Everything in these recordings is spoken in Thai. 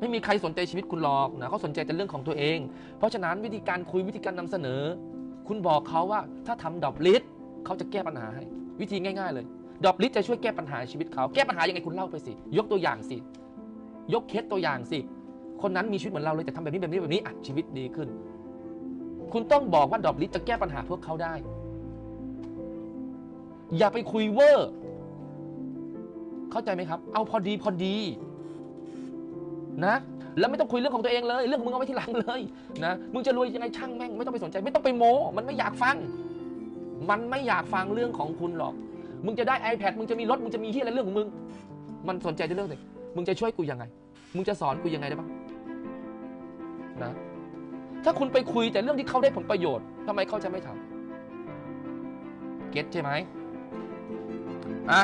ไม่มีใครสนใจชีวิตคุณหรอกนะเขาสนใจแต่เรื่องของตัวเอง เพราะฉะนั้นวิธีการคุยวิธีการนำเสนอ คุณบอกเขาว่าถ้าทำดอบลิสเขาจะแก้ปัญหาให้ วิธีง่าย ๆ เลย ดอบลิสจะช่วยแก้ปัญหาชีวิตเขาแก้ปัญหายังไงคุณเล่าไปสิ ยกตัวอย่างสิ ยกเคสตัวอย่างสิ คนนั้นมีชีวิตเหมือนเราเลยแต่ทำแบบนี้แบบนี้แบบนี้อะชีวิตดีขึ้น คุณต้องบอกว่าดอบลิสจะแก้ปัญหาพวกเขาได้ อย่าไปคุยเวอร์ เข้าใจไหมครับ เอาพอดีพอดี นะ แล้วไม่ต้องคุยเรื่องของตัวเองเลย เรื่องของมึงเอาไว้ที่หลังเลยนะมึงจะรวยยังไงช่างแม่งไม่ต้องไปสนใจ ไม่ต้องไปโม้มันไม่อยากฟัง มันไม่อยากฟังเรื่องของคุณหรอก มึงจะได้ iPad มึงจะมีรถมึงจะมีที่อะไรเรื่องของมึง มันสนใจในเรื่องไหนมึงจะช่วยกูยังไง มึงจะสอนกูยังไงได้บ้างนะถ้าคุณไปคุยแต่เรื่องที่เขาได้ผลประโยชน์ทำไมเขาจะไม่ทำเก็ตใช่ไหมอะ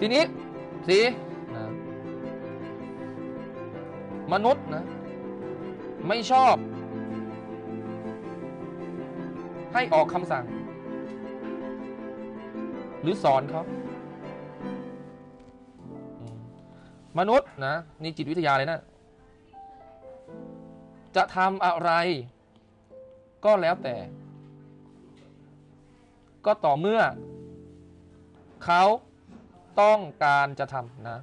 ทีนี้สี มนุษย์นะ ไม่ชอบ ให้ออกคำสั่ง หรือสอนเขามนุษย์นะนี่จิตวิทยาเลยนะ จะทำอะไร ก็แล้วแต่ ก็ต่อเมื่อ เขาต้องการจะทำนะ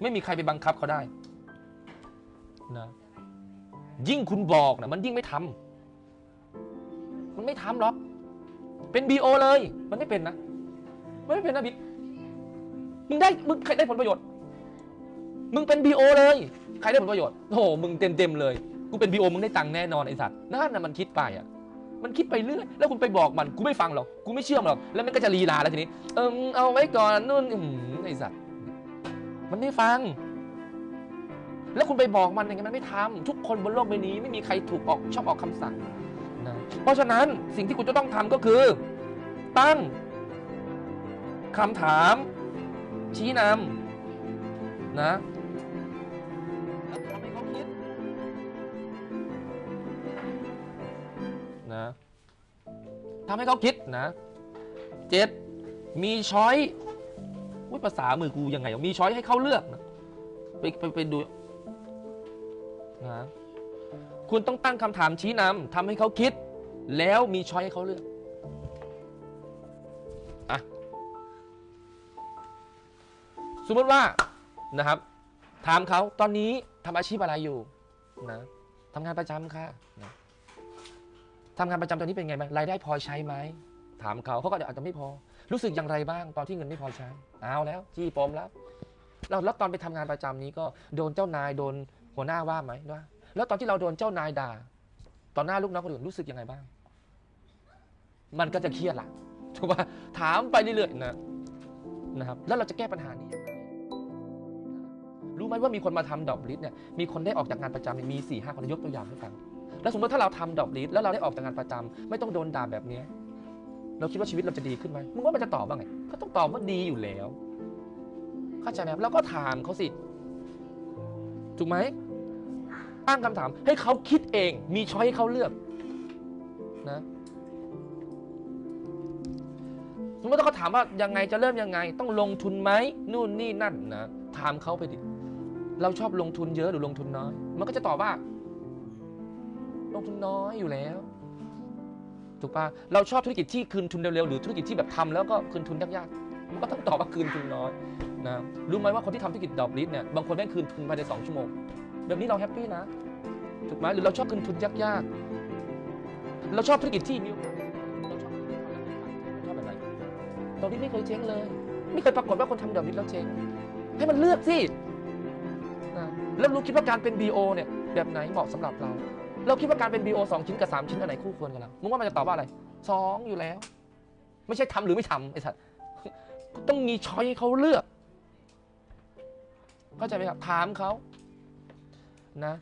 ไม่มีใครไปบังคับเขาได้ นะ ยิ่งคุณบอกนะมันยิ่งไม่ทำมันไม่ทำหรอก เป็นบีโอเลย มันไม่เป็นนะ มันไม่เป็นนะบิ๊กมึงได้มึงใครได้ผลประโยชน์ มึงเป็นบีโอเลย ใครได้ผลประโยชน์โอ้โหมึงเต็มเต็มเลยกูเป็นบีโอมึงได้ตังค์แน่นอนไอ้สัตว์นั่นน่ะมันคิดไปอะมันคิดไปเรื่อย แล้วคุณไปบอกมัน กูไม่ฟังหรอก กูไม่เชื่อมหรอก แล้วมันก็จะลีลาแล้วทีนี้ เออเอาไว้ก่อนนู่นไอ้สัตว์ มันไม่ฟัง แล้วคุณไปบอกมันอย่างไงมันไม่ทำทุกคนบนโลกใบนี้ไม่มีใครถูกออกชอบออกคำสั่งนะเพราะฉะนั้นสิ่งที่คุณจะต้องทำก็คือ ตั้งคำถาม ชี้นำนะแล้วทำให้เขาคิดนะทำให้เขาคิดนะเจ็ดมีช้อยว่าภาษามือกูยังไงวะมีช้อยให้เขาเลือกนะไปไปไปดู นะคุณต้องตั้งคำถามชี้นำทำให้เขาคิด แล้วมีช้อยให้เขาเลือกอะสมมติว่านะครับ ถามเขาตอนนี้ทำอาชีพอะไรอยู่นะทำงานประจำค่ะนะทำงานประจำตอนนี้เป็นไงบ้างรายได้พอใช้ไหมถามเขาเขาก็อาจจะไม่พอ รู้สึกอย่างไรบ้าง ตอนที่เงินไม่พอใช้ เอาแล้ว จี้ปมแล้วแล้วแล้วตอนไปทำงานประจำนี้ก็โดนเจ้านายโดน หัวหน้าว่าไหมว่า แล้วตอนที่เราโดนเจ้านายด่าต่อหน้าลูกน้องคนอื่นรู้สึกยังไงบ้าง มันก็จะเครียดละถูกป่ะถามไปเรื่อยๆนะนะครับ แล้วเราจะแก้ปัญหานี้ยังไงรู้ไหมว่ามีคนมาทำดอกลิสเนี่ยมีคนได้ออกจากงานประจำเนี่ยมี4ี่ห้าคนยกตัวอย่างให้ฟังแล้วสมมติถ้าเราทำดอกลิสแล้วเราได้ออกจากงานประจำไม่ต้องโดนด่าแบบเนี้ยเราคิดว่าชีวิตเราจะดีขึ้นไหมมึงว่ามันจะตอบว่าไงก็ต้องตอบว่าดีอยู่แล้วเข้าใจไหมครับแล้วก็ถามเขาสิถูกไหม ตั้งคำถาม ให้เขาคิดเอง มีช้อยให้เขาเลือกนะสมมติถ้าเขาถามว่ายังไงจะเริ่มยังไง ต้องลงทุนไหมนู่นนี่นั่นนะถามเขาไปดิเราชอบลงทุนเยอะหรือลงทุนน้อย มันก็จะตอบว่า ลงทุนน้อยอยู่แล้วถูกปะเราชอบธุรกิจที่คืนทุนเร็วๆหรือธุรกิจที่แบบทำแล้วก็คืนทุนยากๆมันก็ต้องตอบว่าคืนทุนน้อยนะรู้ไหมว่าคนที่ทำธุรกิจดอกลิสเนี่ยบางคนแม่งคืนทุนภายในสองชั่วโมง แบบนี้เราแฮปปี้นะ ถูกไหมหรือเราชอบคืนทุนยากๆ เราชอบธุรกิจที่มีโอกาสเราชอบธุรกิจที่ทำแล้วไม่ผ่านชอบแบบไหนดอกลิสไม่เคยเจ๊งเลย ไม่เคยปรากฏว่าคนทำดอกลิสแล้วเจ๊ง ให้มันเลือกสิแล้วรู้คิดว่าการเป็น BO เนี่ยแบบไหนเหมาะสำหรับเรา เราคิดว่าการเป็น BO สองชิ้นกับสามชิ้นอันไหนคู่ควรกันเรามึงว่ามันจะตอบว่าอะไรสองอยู่แล้ว ไม่ใช่ทำหรือไม่ทำไอ้สัตว์ต้องมีช้อยให้เขาเลือก เข้าใจไหมครับ ถามเขา นะ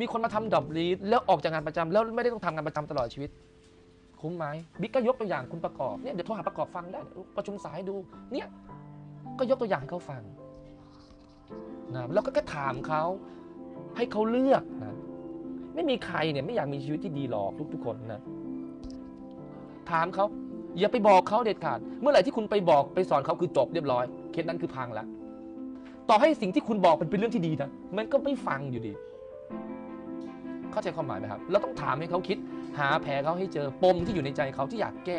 มีคนมาทำดอบลีดแล้วออกจากงานประจำแล้วไม่ได้ต้องทำงานประจำตลอดชีวิต คุ้มไหมบิ๊กก็ยกตัวอย่างคุณประกอบเนี่ยเดี๋ยวโทรหาประกอบฟังได้ประชุมสายดูเนี่ยก็ยกตัวอย่างให้เขาฟังนะแล้วก็แค่ถามเขาให้เขาเลือกนะไม่มีใครเนี่ยไม่อยากมีชีวิตที่ดีหรอกทุกๆคนนะถามเขาอย่าไปบอกเขาเด็ดขาด เมื่อไหร่ที่คุณไปบอกไปสอนเขาคือจบเรียบร้อยเคสนั้นคือพังแล้วต่อให้สิ่งที่คุณบอกมันเป็นเรื่องที่ดีนะมันก็ไม่ฟังอยู่ดี เข้าใจความหมายไหมครับเราต้องถามให้เขาคิด หาแผลเขาให้เจอปมที่อยู่ในใจเขาที่อยากแก้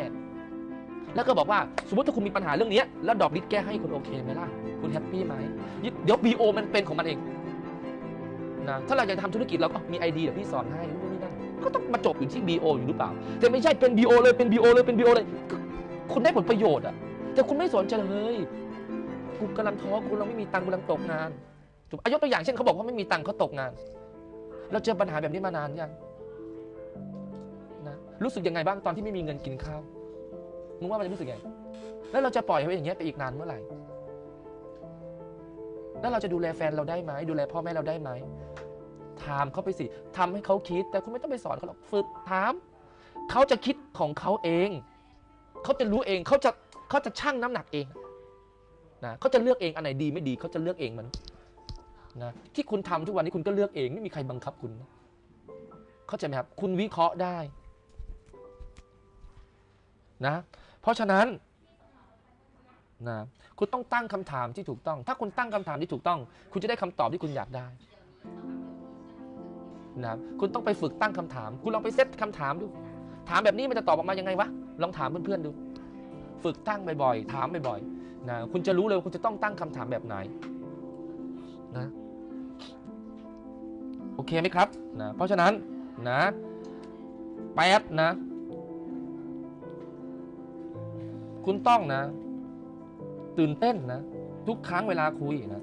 แล้วก็บอกว่าสมมติถ้าคุณมีปัญหาเรื่องนี้แล้วดอกลิศแก้ให้คุณโอเคไหมล่ะคุณแฮปปี้ไหมเดี๋ยว BO มันเป็นของมันเองนะถ้าเราอยากทำธุรกิจเราก็มีไอเดียเดี๋ยวพี่สอนให้นู่นนี่นั่นก็ต้องมาจบอยู่ที่ BO อยู่หรือเปล่า แต่ไม่ใช่เป็น BO เลยเป็น BO เลยเป็น BO เลย คุณได้ผลประโยชน์อะแต่คุณไม่สนใจเลยกูกำลังท้อกูกำลังไม่มีตังค์กูกำลังตกงานถูกอายกตัวอย่างเช่นเขาบอกว่าไม่มีตังค์เขาตกงาน เราเจอปัญหาแบบนี้มานานยังนะรู้สึกยังไงบ้างตอนที่ไม่มีเงินกินข้าวมึงว่ามันจะรู้สึกยังไง แล้วเราจะปล่อยให้เป็นอย่างเงี้ยไปอีกนานเมื่อไหร่ แล้วเราจะดูแลแฟนเราได้ไหมดูแลพ่อแม่เราได้ไหมถามเขาไปสิทำให้เขาคิด แต่คุณไม่ต้องไปสอนเขาหรอกฝึกถามเขาจะคิดของเขาเองเขาจะรู้เองเขาจะเขาจะชั่งน้ำหนักเองนะเขาจะเลือกเองอันไหนดีไม่ดีเขาจะเลือกเองมัน นะที่คุณทำทุกวันนี้คุณก็เลือกเองไม่มีใครบังคับคุณ เข้าใจไหมครับ คุณวิเคราะห์ได้นะ เพราะฉะนั้นนะคุณต้องตั้งคำถามที่ถูกต้อง ถ้าคุณตั้งคำถามที่ถูกต้อง คุณจะได้คำตอบที่คุณอยากได้นะคุณต้องไปฝึกตั้งคำถาม คุณลองไปเซตคำถามดู ถามแบบนี้มันจะตอบออกมายังไงวะ ลองถามเพื่อนๆดู ฝึกตั้งบ่อยๆ ถามบ่อยๆนะคุณจะรู้เลยว่าคุณจะต้องตั้งคำถามแบบไหนนะ โอเคไหมครับนะเพราะฉะนั้นนะแป๊ดนะ คุณต้องนะ ตื่นเต้นนะ ทุกครั้งเวลาคุยนะ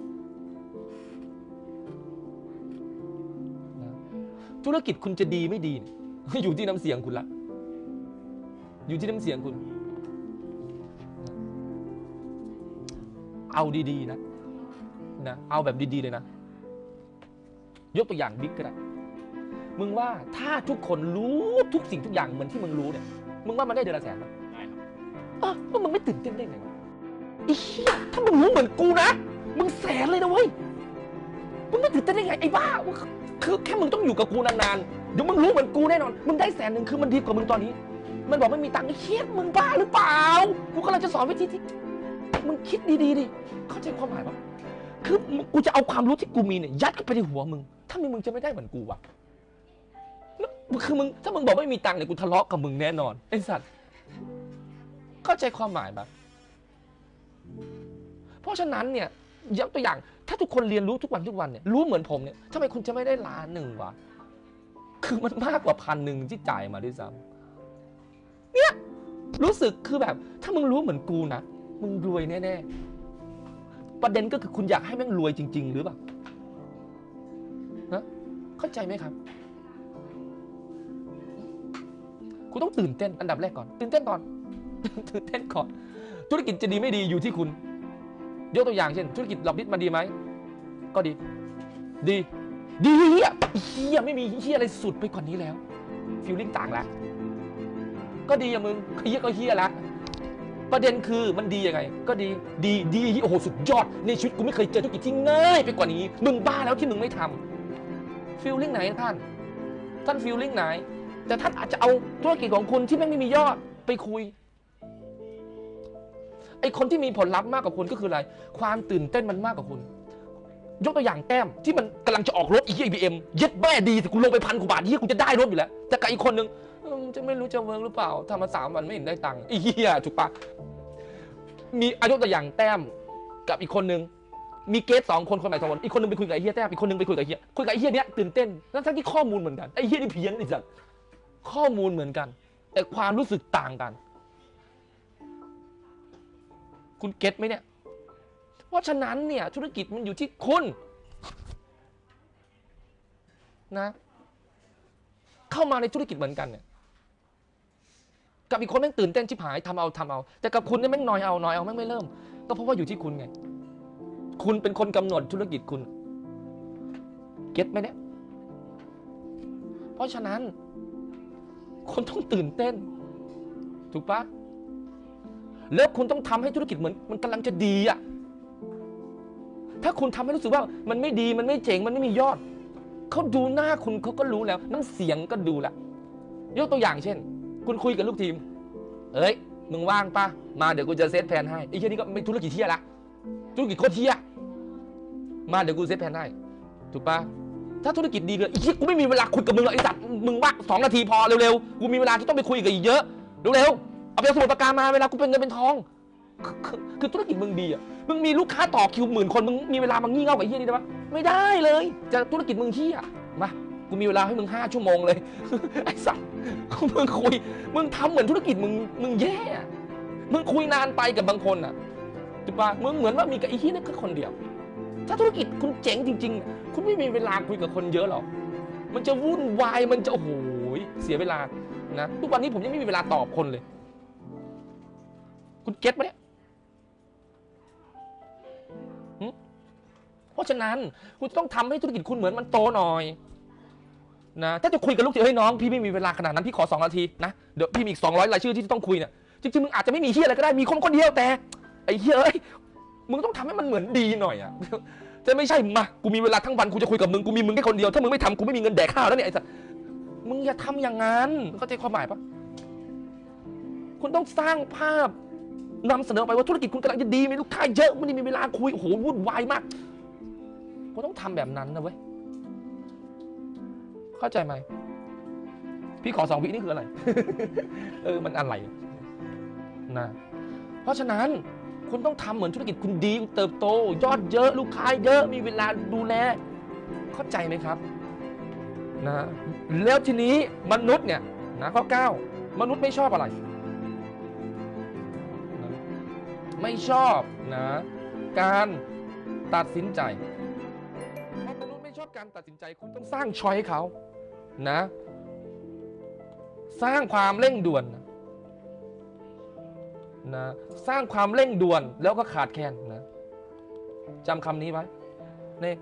นะธุรกิจคุณจะดีไม่ดี อยู่ที่น้ำเสียงคุณละอยู่ที่น้ำเสียงคุณ เอาดีๆนะนะ เอาแบบดีๆเลยนะ ยกตัวอย่างบิ๊กก็ได้ มึงว่าถ้าทุกคนรู้ทุกสิ่งทุกอย่างเหมือนที่มึงรู้เนี่ย มึงว่ามันได้เดือนละแสนไหมได้ครับเออแล้วมึงไม่ตื่นเต้นได้ไงวะไอ้เหี้ยถ้ามึงรู้เหมือนกูนะ มึงแสนเลยนะเว้ย มึงไม่ตื่นเต้นได้ไงไอ้บ้ามึงคือแค่มึงต้องอยู่กับกูนานๆ เดี๋ยวมึงรู้เหมือนกูแน่นอน มึงได้แสนหนึ่งคือมันดีกว่ามึงตอนนี้ มันบอกไม่มีตังค์ไอ้เหี้ยมึงบ้าหรือเปล่า กูกำลังจะสอนวิธีที่ มึงคิดดีๆดิ เข้าใจความหมายปะคือมึงกูจะเอาความรู้ที่กูมีเนี่ยยัดเข้าไปในหัวมึง ถ้ามึงมึงจะไม่ได้เหมือนกูวะคือมึงถ้ามึงบอกไม่มีตังค์เนี่ยกูทะเลาะกับมึงแน่นอนไอ้สัตว์เข้าใจความหมายปะเพราะฉะนั้นเนี่ยยกตัวอย่างถ้าทุกคนเรียนรู้ทุกวันทุกวันเนี่ยรู้เหมือนผมเนี่ยทำไมคุณจะไม่ได้ล้านหนึ่งวะคือมันมากกว่าพันหนึ่งที่จ่ายมาด้วยซ้ำเนี่ยรู้สึกคือแบบ ถ้ามึงรู้เหมือนกูนะมึงรวยแน่ๆประเด็นก็คือคุณอยากให้แม่งรวยจริง ๆ หรือเปล่านะ เข้าใจไหมครับ คุณต้องตื่นเต้นอันดับแรกก่อน ตื่นเต้นก่อน ตื่นเต้นก่อน ธุรกิจจะดีไม่ดีอยู่ที่คุณ ยกตัวอย่างเช่น ธุรกิจหลอกดิบมาดีไหม ก็ดี ดี ดีเฮียเฮียไม่มีเฮียอะไรสุดไปกว่านี้แล้ว ฟิลลิ่งต่างละก็ดีอะมึงเฮียก็เฮียละประเด็นคือมันดียังไง ก็ดีดีดีโอ้โหสุดยอด ในชีวิตกูไม่เคยเจอธุรกิจที่ง่ายไปกว่านี้ มึงบ้าแล้วที่มึงไม่ทำ ฟีลลิ่งไหนท่าน ท่านฟีลลิ่งไหน แต่ท่านอาจจะเอาธุรกิจของคุณที่แม่งไม่มียอดไปคุยไอคนที่มีผลลัพธ์มากกว่าคุณก็คืออะไร ความตื่นเต้นมันมากกว่าคุณ ยกตัวอย่างแต้มที่มันกำลังจะออกรถอีกบีเอ็มเย็ดแม่ดีแต่กูลงไปพันกว่าบาทเฮียกูจะได้รถอยู่แล้ว แต่กับอีกคนนึงจะไม่รู้จะเวิร์กหรือเปล่าทำมาสามวันไม่เห็นได้ตังค์อ้เฮียถูกปะมีอายุตัวอย่างแต้มกับอีกคนนึง มีเกสสองคนคนใหม่สองคนอีกคนนึงไปคุยกับไอ้เฮียแต้มอีกคนนึงไปคุยกับไอ้เฮียคุยกับไอ้เฮียเนี้ยตื่นเต้นทั้งทั้งที่ข้อมูลเหมือนกันไอ้เฮียนี่เพี้ยนอีสัตว์ข้อมูลเหมือนกัน แต่ความรู้สึกต่างกัน คุณเก็ตไหมเนี่ย เพราะฉะนั้นเนี่ย ธุรกิจมันอยู่ที่คุณนะ เข้ามาในธุรกิจเหมือนกันเนี่ยกับอีกคนแม่งตื่นเต้นชิบหายทำเอาทำเอา แต่กับคุณเนี่ยแม่งนอยเอานอยเอาแม่งไม่เริ่ม ก็เพราะว่าอยู่ที่คุณไง คุณเป็นคนกำหนดธุรกิจคุณ เก็ตไหมเนี่ย เพราะฉะนั้นคุณต้องตื่นเต้น ถูกปะแล้วคุณต้องทำให้ธุรกิจเหมือนมันกำลังจะดีอะถ้าคุณทำให้รู้สึกว่ามันไม่ดีมันไม่เจ๋งมันไม่มียอด เขาดูหน้าคุณเขาก็รู้แล้วน้ำเสียงก็ดูละยกตัวอย่างเช่น คุณคุยกับลูกทีม เอ้ยมึงว่างปะมาเดี๋ยวกูจะเซตแผนให้ไอ้เชี่ยนี่ก็ไม่ธุรกิจเที่ยละ ธุรกิจโคตรเที่ยมาเดี๋ยวกูเซตแผนให้ถูกปะถ้าธุรกิจดีเลยอีกกูไม่มีเวลาคุยกับมึงหรอกไอ้สัตว์มึงว่าสองนาทีพอเร็วๆกูมีเวลาที่ต้องไปคุยกับอีกเยอะเร็วๆเอาไปเอาสมุดปากกามาเวลากูเป็นเงินเป็นทองคือธุรกิจมึงดีอะมึงมีลูกค้าต่อคิวหมื่นคนมึงมีเวลามางี่เง่ากับไอ้เฮียนี่ได้ปะไม่ได้เลย จะธุรกิจมึงเฮียมากูมีเวลาให้มึงห้าชั่วโมงเลยไอ้สัตว์มึงคุย มึงทำเหมือนธุรกิจมึงมึงแย่มึงคุยนานไปกับบางคนอะ ถูกปะมึงเหมือนว่ามีกับไอ้เฮียนี่แค่คนเดียว ถ้าธุรกิจคุณเจ๋งจริง ๆ คุณไม่มีเวลาคุยกับคนเยอะหรอกมันจะวุ่นวายมันจะโอ้โหเสียเวลานะทุกวันนี้ผมยังไม่มีเวลาตอบคนเลย คุณเก็ตปะเนี่ยเพราะฉะนั้นคุณต้องทำให้ธุรกิจคุณเหมือนมันโตหน่อยนะถ้าจะคุยกับลูกทีมเฮ้ยน้องพี่ไม่มีเวลาขนาดนั้นพี่ขอสองนาทีนะเดี๋ยวพี่มีอีกสองร้อยรายชื่อที่ต้องคุยเนี่ยจริงๆมึงอาจจะไม่มีเฮียอะไรก็ได้มีคนคนเดียวแต่ ไอ้เฮียเอ้ยมึงต้องทำให้มันเหมือนดีหน่อยอะจะไม่ใช่มากูมีเวลาทั้งวันกูจะคุยกับมึงกูมีมึงแค่คนเดียวถ้ามึงไม่ทำกูไม่มีเงินแดกข้าวแล้วเนี่ยไอ้สัสมึงอย่าทำอย่างนั้นเข้าใจความหมายปะคุณต้องสร้างภาพนำเสนอไปว่าธุรกิจคุณกำลังจะดีมีลูกค้าเยอะไม่ได้มีเวลาคุยโอ้โหวุ่นวายมากคุณต้องทำแบบนั้นนะเว้ยเข้าใจไหมพี่ขอสองวินี่คืออะไร เออมันอะไรนะเพราะฉะนั้น คุณต้องทำเหมือนธุรกิจคุณดีเติบโต ยอดเยอะลูกค้าเยอะมีเวลาดูแลเข้าใจไหมครับนะแล้วทีนี้มนุษย์เนี่ยนะข้อเก้ามนุษย์ไม่ชอบอะไรนะไม่ชอบนะการตัดสินใจเพราะมนุษย์ไม่ชอบการตัดสินใจคุณต้องสร้างชอยให้เขานะ สร้างความเร่งด่วนนะ นะสร้างความเร่งด่วนแล้วก็ขาดแคลนนะจำคำนี้ไว้นี่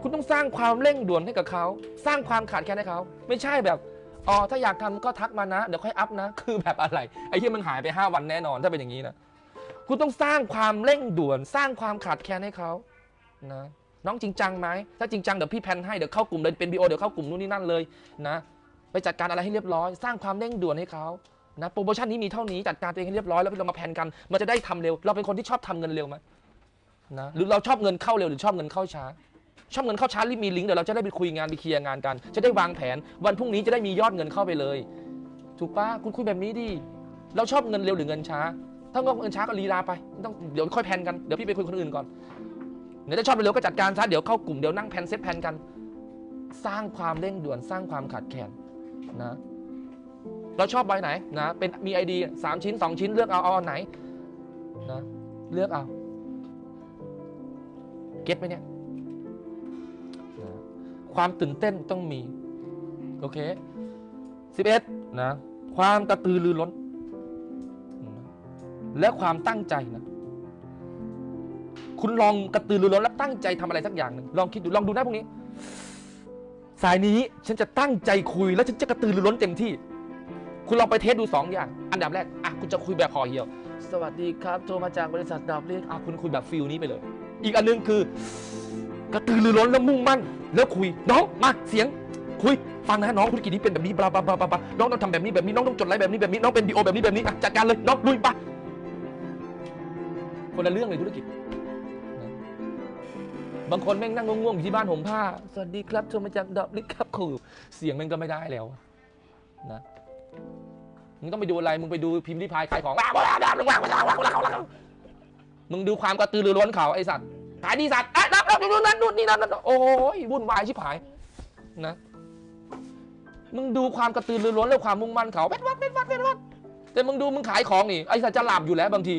คุณต้องสร้างความเร่งด่วนให้กับเขา สร้างความขาดแคลนให้เขาไม่ใช่แบบอ๋อถ้าอยากทำก็ทักมานะ เดี๋ยวค่อยอัพนะ คือแบบอะไร ไอ้ที่มันหายไป 5 วันแน่นอน ถ้าเป็นอย่างนี้นะ คุณต้องสร้างความเร่งด่วน สร้างความขาดแคลนให้เขานะน้องจริงจังไหม ถ้าจริงจังเดี๋ยวพี่แพนให้ เดี๋ยวเข้ากลุ่มเลยเป็นบีโอเดี๋ยวเข้ากลุ่มนู่นนี่นั่นเลยนะ ไปจัดการอะไรให้เรียบร้อย สร้างความเร่งด่วนให้เขา นะโปรโมชั่นนี้มีเท่านี้จัดการตัวเองให้เรียบร้อยแล้วเรามาแพนกัน มันจะได้ทำเร็ว เราเป็นคนที่ชอบทำเงินเร็วไหมนะหรือเราชอบเงินเข้าเร็วหรือชอบเงินเข้าช้า ชอบเงินเข้าช้ารีบมีลิงก์เดี๋ยวเราจะได้ไปคุยงานไปเคลียร์งานกัน จะได้วางแผนวันพรุ่งนี้จะได้มียอดเงินเข้าไปเลย ถูกปะคุณคุยแบบนี้ดิเราชอบเงินเร็วหรือเงินช้า ถ้าเงินช้าก็ลีลาไปไม่ต้องเดี๋ยวค่อยแพนกันเดี๋ยวพี่ไปคุยกับคนอื่นก่อนเดี๋ยวถ้าชอบเร็วก็จัดการซะเดี๋ยวเข้ากลุ่มเดี๋ยวนั่งแพนเซตแพนกัน สร้างความเร่งด่วนสร้างความขาดแคลนนะ เราชอบใบไหนนะเป็นมีไอดีสามชิ้นสองชิ้นเลือกเอาเอาอันไหนนะเลือกเอาเก็ตไหมเนี่ยนะความตื่นเต้นต้องมี โอเคสิบเอ็ดนะความกระตือรือร้น และความตั้งใจนะคุณลองกระตือรือร้นและตั้งใจทำอะไรสักอย่างหนึ่งลองคิดดูลองดูนะพวกนี้ สายนี้ฉันจะตั้งใจคุย แล้วฉันจะกระตือรือร้นเต็มที่ คุณลองไปเทสดู 2 อย่าง อันดับแรกอะคุณจะคุยแบบห่อเหี่ยว สวัสดีครับโทรมาจากบริษัทดาวเรียกอะคุณคุยแบบฟิลนี้ไปเลย อีกอันนึงคือกระตือรือร้นแล้วมุ่งมั่น แล้วคุยน้องมาเสียงคุยฟังนะน้องธุรกิจนี้เป็นแบบนี้บลาบลาบลาบลาน้องต้องทำแบบนี้แบบนี้น้องต้องจดอะไรแบบนี้แบบนี้น้องเป็นดีโอแบบนี้แบบนี้อะจัดการเลยน้องลุยปะคนละเรื่องเลยธุรกิจนะบางคนแม่งนั่งง่วงๆอยู่ที่บ้านห่มผ้า สวัสดีครับโทรมาจากดาวเรียกครับคือเสียงแม่งก็ไม่ได้แล้วนะ มึงต้องไปดูอะไร มึงไปดูพิมพ์ริพายขายของมึงดูความกระตือรือร้นเขาไอสัตว์ขายดีสัตว์อะรับรับนู่นนั่นนู่นนี่นั่นโอ้ยวุ่นวายชิบหายนะ มึงดูความกระตือรือร้นและความมุ่งมั่นเขาเป็นวัดเป็นวัดเป็นวัดแต่มึงดูมึงขายของนี่ไอสัตว์จะหลับอยู่แล้วบางที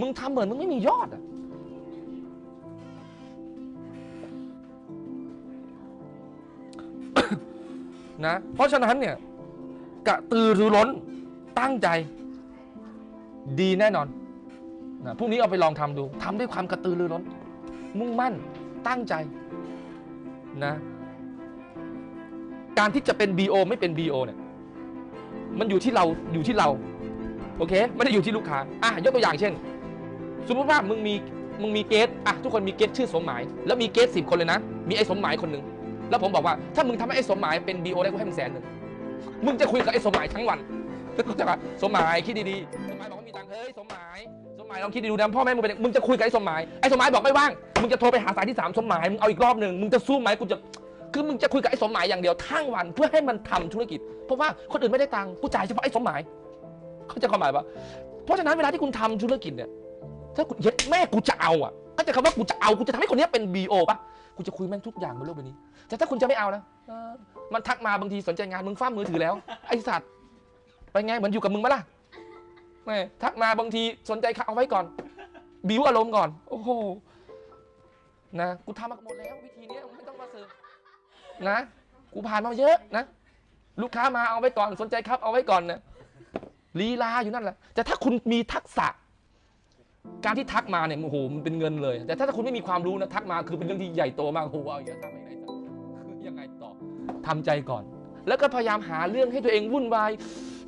มึงทำเหมือนมึงไม่มียอดอะนะ เพราะฉะนั้นเนี่ย กระตือรือร้นตั้งใจ ดีแน่นอนนะพรุ่งนี้เอาไปลองทำดูทำด้วยความกระตือรือร้น มุ่งมั่นตั้งใจนะการที่จะเป็น BO ไม่เป็น BO เนี่ยมันอยู่ที่เราอยู่ที่เราโอเค ไม่ได้อยู่ที่ลูกค้าอะยกตัวอย่างเช่น สมมติว่ามึงมีมึงมีเกสอะทุกคนมีเกสชื่อสมหมาย แล้วมีเกสสิบคนเลยนะ มีไอ้สมหมายคนหนึ่งแล้วผมบอกว่าถ้ามึงทำให้ไอ้สมหมายเป็น BO ได้กูให้มึงแสนหนึ่ง มึงจะคุยกับไอ้สมหมายทั้งวันเข้าใจปะสมหมายคิดดีๆสมหมายบอกว่ามีตังค์เฮ้ยสมหมายสมหมายลองคิดดูนะพ่อแม่มึงเป็นมึงจะคุยกับไอ้สมหมายไอ้สมหมายบอกไม่ว่างมึงจะโทรไปหาสายที่สามสมหมายมึงเอาอีกรอบหนึ่งมึงจะสู้ไหมกูจะคือมึงจะคุยกับไอ้สมหมายอย่างเดียวทั้งวันเพื่อให้มันทำธุรกิจ เพราะว่าคนอื่นไม่ได้ตังค์กูจ่ายเฉพาะไอ้สมหมายเขาจะความหมายปะเพราะฉะนั้นเวลาที่คุณทำธุรกิจเนี่ยถ้าคุณเย็ดแม่กูจะเอาอะก็จะคำว่ากูจะเอากูจะทำให้คนนี้เป็นบีโอปะ กูจะคุยแม่งทุกอย่างบนโลกใบนี้ แต่ถ้าคุณจะไม่เอานะเออมันทักมาบางทีสนใจงานมึงฟ้ามือถือแล้ว ไอ้สัตว์ไปไงเหมือนอยู่กับมึงปะล่ะแม่ทักมาบางทีสนใจเขาเอาไว้ก่อน บิวอารมณ์ก่อน โอ้โหนะกูทำมาหมดแล้ววิธีเนี้ยไม่ต้องมาเสิร์ฟนะกูผ่านมาเยอะนะ ลูกค้ามาเอาไว้ก่อนสนใจครับเอาไว้ก่อนนะลีลาอยู่นั่นแหละแต่ถ้าคุณมีทักษะ การที่ทักมาเนี่ยโอ้โหมันเป็นเงินเลย แต่ถ้าคุณไม่มีความรู้นะทักมาคือเป็นเรื่องที่ใหญ่โตมากโอ้โหเอาอย่างนี้ทำไม่ได้สักคือยังไงต่อทำใจก่อน แล้วก็พยายามหาเรื่องให้ตัวเองวุ่นวาย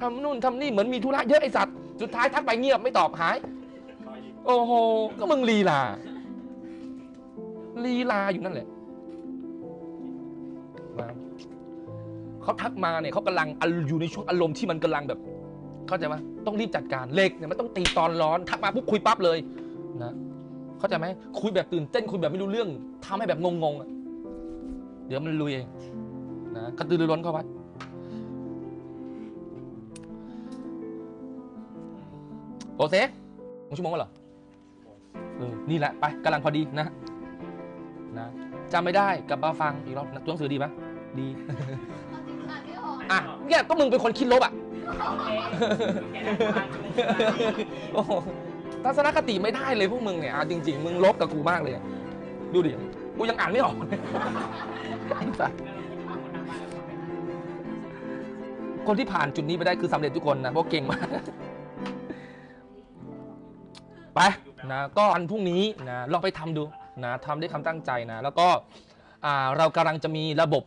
ทำนู่นทำนี่เหมือนมีธุระเยอะไอสัตว์สุดท้ายทักไปเงียบไม่ตอบหาย โอ้โหก็มึงลีลาลีลาอยู่นั่นแหละนะเขาทักมาเนี่ยเขากำลังอยู่ในช่วงอารมณ์ที่มันกำลังแบบ เข้าใจไหมต้องรีบจัดการเหล็กเนี่ยมันต้องตีตอนร้อนทักมาปุ๊บคุยปั๊บเลยนะเข้าใจไหมคุยแบบตื่นเต้นคุยแบบไม่รู้เรื่องทำให้แบบงงๆอะเดี๋ยวมันลุยเองนะกระตือรือร้นเข้าไว้โอเซสองชั่วโมงแล้วเหรอเออนี่แหละไปกำลังพอดีนะนะจำไม่ได้กลับมาฟังอีกรอบนะตัวหนังสือดีไหมดีอะเนี่ยก็มึงเป็นคนคิดลบอะ โอ้โหทัศนคติไม่ได้เลยพวกมึงเนี่ยอะจริง ๆ มึงลบกับกูมากเลยอะดูดิ กูยังอ่านไม่ออกเลยไอ้สัสคนที่ผ่านจุดนี้ไปได้คือสำเร็จทุกคนนะเพราะเก่งมาก ไปนะก็วันพรุ่งนี้นะลองไปทำดูนะทำด้วยความตั้งใจนะ แล้วก็อ่าเรากำลังจะมีระบบ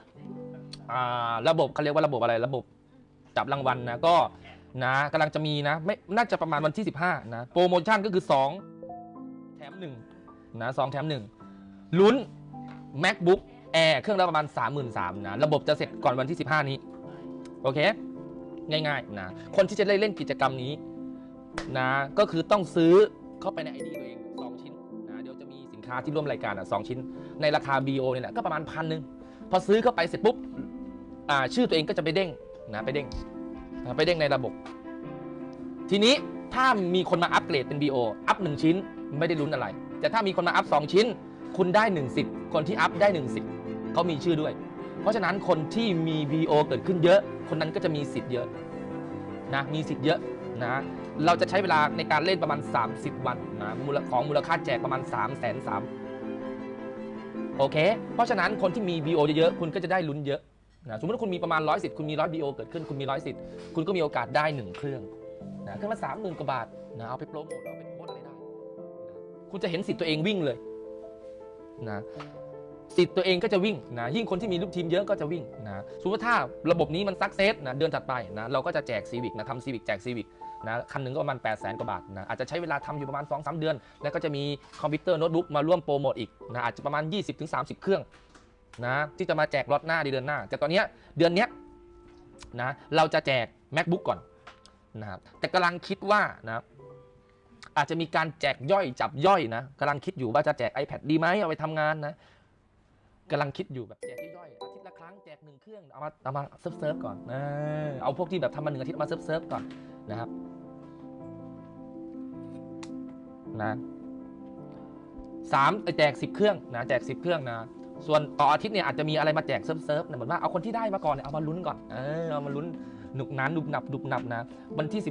อ่าระบบเขาเรียกว่าระบบอะไรระบบ จับรางวัลนะก็นะกำลังจะมีนะไม่น่าจะประมาณวันที่ 15 นะโปรโมชั่นก็คือ 2 แถม1นะสองแถม1ลุ้น macbook air เครื่องละประมาณ 33,000นะระบบจะเสร็จก่อนวันที่ 15 นี้ โอเค ง่ายๆนะคนที่จะได้เล่นกิจกรรมนี้นะก็คือต้องซื้อเข้าไปใน ID ตัวเอง 2 ชิ้นนะเดี๋ยวจะมีสินค้าที่ร่วมรายการอะสองชิ้น ในราคา BO เนี่ยแหละก็ประมาณพันหนึ่งพอซื้อเข้าไปเสร็จปุ๊บอ่าชื่อตัวเองก็จะไปเด้ง นะไปเด้งนะไปเด้งในระบบ ทีนี้ถ้ามีคนมาอัปเกรดเป็น BO อัพหนึ่งชิ้นไม่ได้ลุ้นอะไร แต่ถ้ามีคนมาอัพสองชิ้น คุณได้1 0คนที่อัพได้1 0เขามีชื่อด้วย เพราะฉะนั้นคนที่มี BO เกิดขึ้นเยอะ คนนั้นก็จะมีสิทธิ์เยอะนะมีสิทธิ์เยอะนะเราจะใช้เวลาในการเล่นประมาณ 30 วันนะมูลของมูลค่าแจกประมาณ 3 3 0 0 0 0โอเค เพราะฉะนั้นคนที่มี BO เยอะๆคุณก็จะได้ลุ้นเยอะ นะสมมติว่าคุณมีประมาณ100สิทธิ์คุณมี 100 BO เกิดขึ้น คุณมี100สิทธิ์คุณก็มีโอกาสได้ 1 เครื่องนะเครื่องละสามหมื่นกว่าบาทนะเอาไปโปรโมทเอาไปโพสอะไรได้นะคุณจะเห็นสิทธิ์ตัวเองวิ่งเลยนะสิทธิ์ตัวเองก็จะวิ่งนะยิ่งคนที่มีลูกทีมเยอะก็จะวิ่งนะสมมติว่าถ้าระบบนี้มันซักเซสนะเดือนถัดไปนะเราก็จะแจกซีวิกนะทำซีวิกแจกซีวิกนะคันหนึ่งก็ประมาณ 8 0 0 0 0 0กว่าบาทนะอาจจะใช้เวลาทำอยู่ประมาณ 2-3 เดือน แล้วก็จะมีคอมพิวเตอร์โน้ตบุ๊กมาร่วมโปรโมทอีกนะอาจจะประมาณ 20-30 เครื่อง นะที่จะมาแจกล็อตหน้าในเดือนหน้า แต่ตอนนี้เดือนนี้นะเราจะแจก macbook ก่อนนะครับแต่กำลังคิดว่านะอาจจะมีการแจกย่อยจับย่อยนะกำลังคิดอยู่ว่าจะแจก iPad ดีไหมเอาไปทำงานนะกำลังคิดอยู่แบบแจกย่อยอาทิตย์ละครั้งแจกหนึ่งเครื่องเอามาเอามาเซิร์ฟเซิร์ฟก่อนเออเอาพวกที่แบบทำมาหนึ่งอาทิตย์เอามาเซิร์ฟเซิร์ฟก่อนนะครับนะสามแจกสิบเครื่องนะแจกสิบเครื่องนะ ส่วนต่ออาทิตย์เนี่ยอาจจะมีอะไรมาแจกเซิร์ฟเซิร์ฟเหมือนว่าเอาคนที่ได้มาก่อนเนี่ยเอามาลุ้นก่อนเออเอามาลุ้นหนุกหนานหนุบหนับหนุบหนับนะวันที่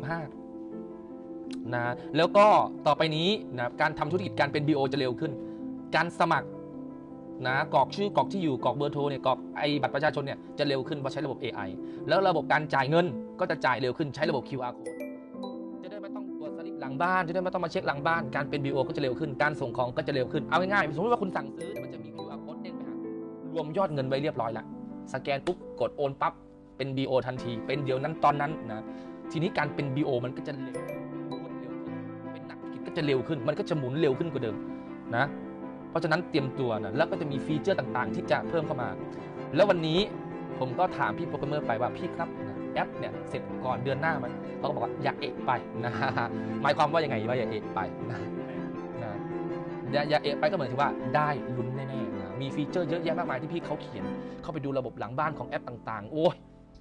15นะแล้วก็ต่อไปนี้นะการทำธุรกิจการเป็น BO จะเร็วขึ้น การสมัครนะกรอกชื่อกรอกที่อยู่กรอกเบอร์โทรเนี่ยกรอกไอบัตรประชาชนเนี่ยจะเร็วขึ้นเพราะใช้ระบบ AI แล้วระบบการจ่ายเงินก็จะจ่ายเร็วขึ้นใช้ระบบ QR code จะได้ไม่ต้องตรวจสลิปหลังบ้านจะได้ไม่ต้องมาเช็คหลังบ้านการเป็น BO ก็จะเร็วขึ้น การส่งของก็จะเร็วขึ้นเอาง่ายๆสมมติว่าคุณสั่งซื้อ รวมยอดเงินไว้เรียบร้อยแล้วสแกนปุ๊บกดโอนปั๊บเป็น BO ทันที เป็นเดียวนั้นตอนนั้นนะทีนี้การเป็น BO มันก็จะเร็วรวดเร็วขึ้นเป็นนักกิจก็จะเร็วขึ้น มันก็จะหมุนเร็วขึ้นกว่าเดิมนะเพราะฉะนั้นเตรียมตัวนะแล้วก็จะมีฟีเจอร์ต่างๆ ที่จะเพิ่มเข้ามา แล้ววันนี้ผมก็ถามพี่โปรแกรมเมอร์ไปว่าพี่ครับนะแอปเนี่ยเสร็จก่อนเดือนหน้าไหมเขาก็บอกว่าอย่าเอะไปนะหมายความว่ายังไงว่าอย่าเอะไปนะนะอย่าอย่าเอะไปก็เหมือนถึงว่าได้ลุ้นแน่ๆ มีฟีเจอร์เยอะแยะมากมายที่พี่เขาเขียน เข้าไปดูระบบหลังบ้านของแอปต่างๆ โอ้ย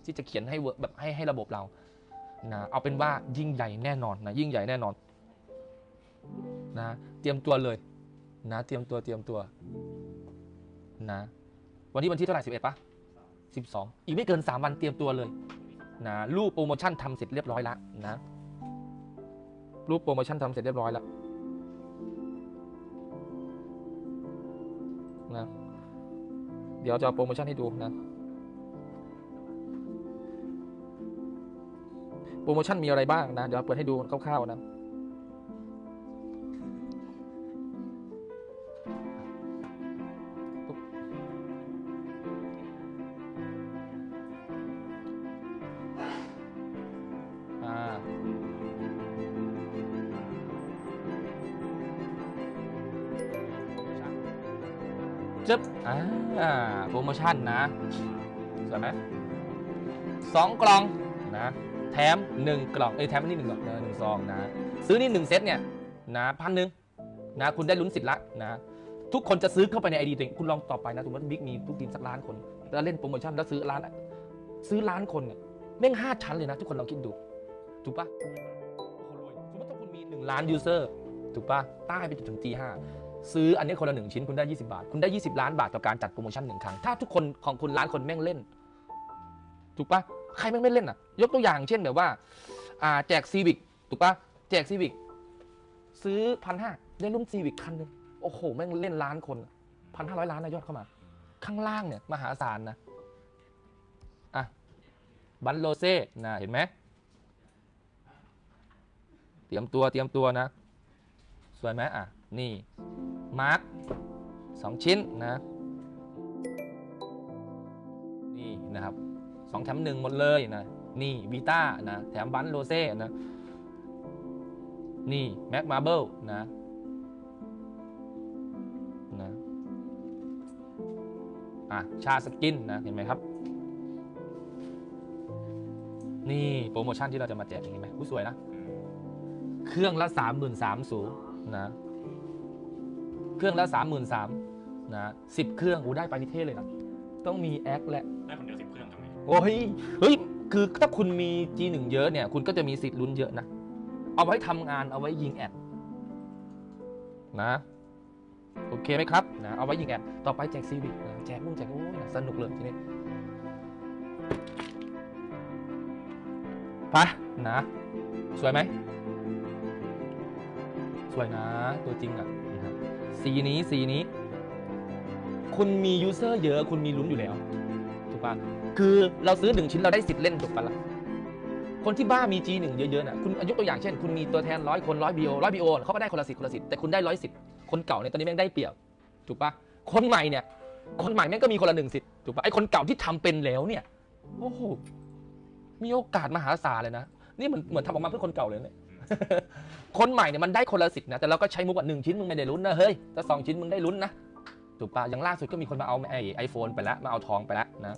ที่จะเขียนให้เวิร์กแบบให้ให้ระบบเรานะเอาเป็นว่ายิ่งใหญ่แน่นอนนะยิ่งใหญ่แน่นอนนะเตรียมตัวเลยนะเตรียมตัวเตรียมตัวนะวันนี้วันที่เท่าไหร่สิบเอ็ดปะสิบสองอีกไม่เกินสามวันเตรียมตัวเลยนะรูปโปรโมชั่นทำเสร็จเรียบร้อยแล้วนะรูปโปรโมชั่นทำเสร็จเรียบร้อยแล้ว นะ เดี๋ยวจะโปรโมชั่นให้ดูนะ โปรโมชั่นมีอะไรบ้างนะ เดี๋ยวเปิดให้ดูคร่าวๆนะ จึ๊บอ่าโปรโมชั่นนะสวยไหมสองกล่องนะแถมหนึ่งกล่องเอ้ยแถมอันนี่หนึ่งกล่องเออหนึ่งซองนะ ซื้อนี่หนึ่งเซตเนี่ยนะพันหนึ่งนะคุณได้ลุ้นสิทธิ์ละนะทุกคนจะซื้อเข้าไปในไอดีตัวเองคุณลองต่อไปนะสมมติว่าบิ๊กมีทุกทีมสักล้านคน แล้วเล่นโปรโมชั่นแล้วซื้อล้าน ซื้อล้านคนเนี่ยแม่งห้าชั้นเลยนะ ทุกคนลองคิดดูถูกปะสมมติถ้าคุณมีหนึ่งล้านยูเซอร์ถูกปะใต้ไปจนถึง G5 ซื้ออันนี้คนละหนึ่งชิ้นคุณได้ 20 บาท คุณได้ 20 ล้านบาทต่อการจัดโปรโมชั่นหนึ่งครั้ง ถ้าทุกคนของคุณล้านคนแม่งเล่น ถูกปะใครแม่งไม่เล่นอะ ยกตัวอย่างเช่นแบบว่าอ่าแจกซีวิกถูกปะแจกซีวิกซื้อพันห้าได้รุ่นซีวิกคันหนึงโอ้โหแม่งเล่นล้านคนพันห้าร้อยล้านนะยอดเข้ามา ข้างล่างเนี่ยมหาศาลนะอะบันโลเซ่นะเห็นไหมเตรียมตัวเตรียมตัวนะสวยไหมอะ นี่มาร์คสองชิ้นนะนี่นะครับสองแถมหนึ่งหมดเลยนะนี่วีต้านะแถมบันโรเซ่นะนี่แม็กมาเบิลนะนะอะชาสกินนะเห็นไหมครับ นี่โปรโมชั่นที่เราจะมาแจกเห็นไหมผู้สวยนะ เครื่องละ3 3 0 0 0สูนะ เครื่องละ3 3 0 0 0นะสิบเครื่องอูได้ไปนิเทศเลยนะ ต้องมีแอคและ ได้คนเดียวสิบเครื่องทำไงโอ้ยเฮ้ย คือถ้าคุณมี G1 เยอะเนี่ย คุณก็จะมีสิทธิ์ลุ้นเยอะนะ เอาไว้ทำงานเอาไว้ยิงแอดนะ โอเคไหมครับนะเอาไว้ยิงแอดต่อไปแจกซีวิกนะแจกนู่นแจกโอ้ยสนุกเลยทีนี้ไปนะ สวยไหม สวยนะ ตัวจริงอะนะฮะ สีนี้สีนี้ คุณมียูเซอร์เยอะคุณมีลุ้นอยู่แล้ว ถูกปะคือเราซื้อหนึ่งชิ้นเราได้สิทธิ์เล่นถูกปะล่ะคนที่บ้ามี G1 เยอะๆน่ะคุณยกตัวอย่างเช่น คุณมีตัวแทนร้อยคนร้อยบีโอร้อยบีโอเขาก็ได้คนละสิทธิ์คนละสิทธิ์แต่คุณได้ร้อยสิทธิ์คนเก่าเนี่ยตอนนี้แม่งได้เปรียบถูกปะคนใหม่เนี่ย คนใหม่แม่งก็มีคนละหนึ่งสิทธิ์ถูกปะไอ้คนเก่าที่ทำเป็นแล้วเนี่ยโอ้โหมีโอกาสมหาศาลเลยนะ นี่เหมือนเหมือนทำออกมาเพื่อคนเก่าเลยเนี่ย คนใหม่เนี่ยมันได้คนละสิทธิ์นะ แต่เราก็ใช้มุกว่าหนึ่งชิ้นมึงไม่ได้ลุ้นนะ เฮ้ยแต่สองชิ้นมึงได้ลุ้นนะ ถูกปะอย่างล่าสุดก็มีคนมาเอาไอไอโฟนไปแล้วมาเอาทองไปแล้วนะ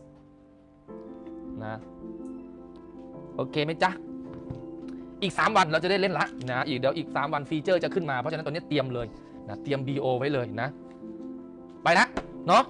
นะ โอเคไหมจ๊ะ อีก 3 วันเราจะได้เล่นละนะ อีกเดี๋ยวอีก 3 วันฟีเจอร์จะขึ้นมา เพราะฉะนั้นตอนนี้เตรียมเลยนะ เตรียม BO ไว้เลยนะ ไปละเนาะ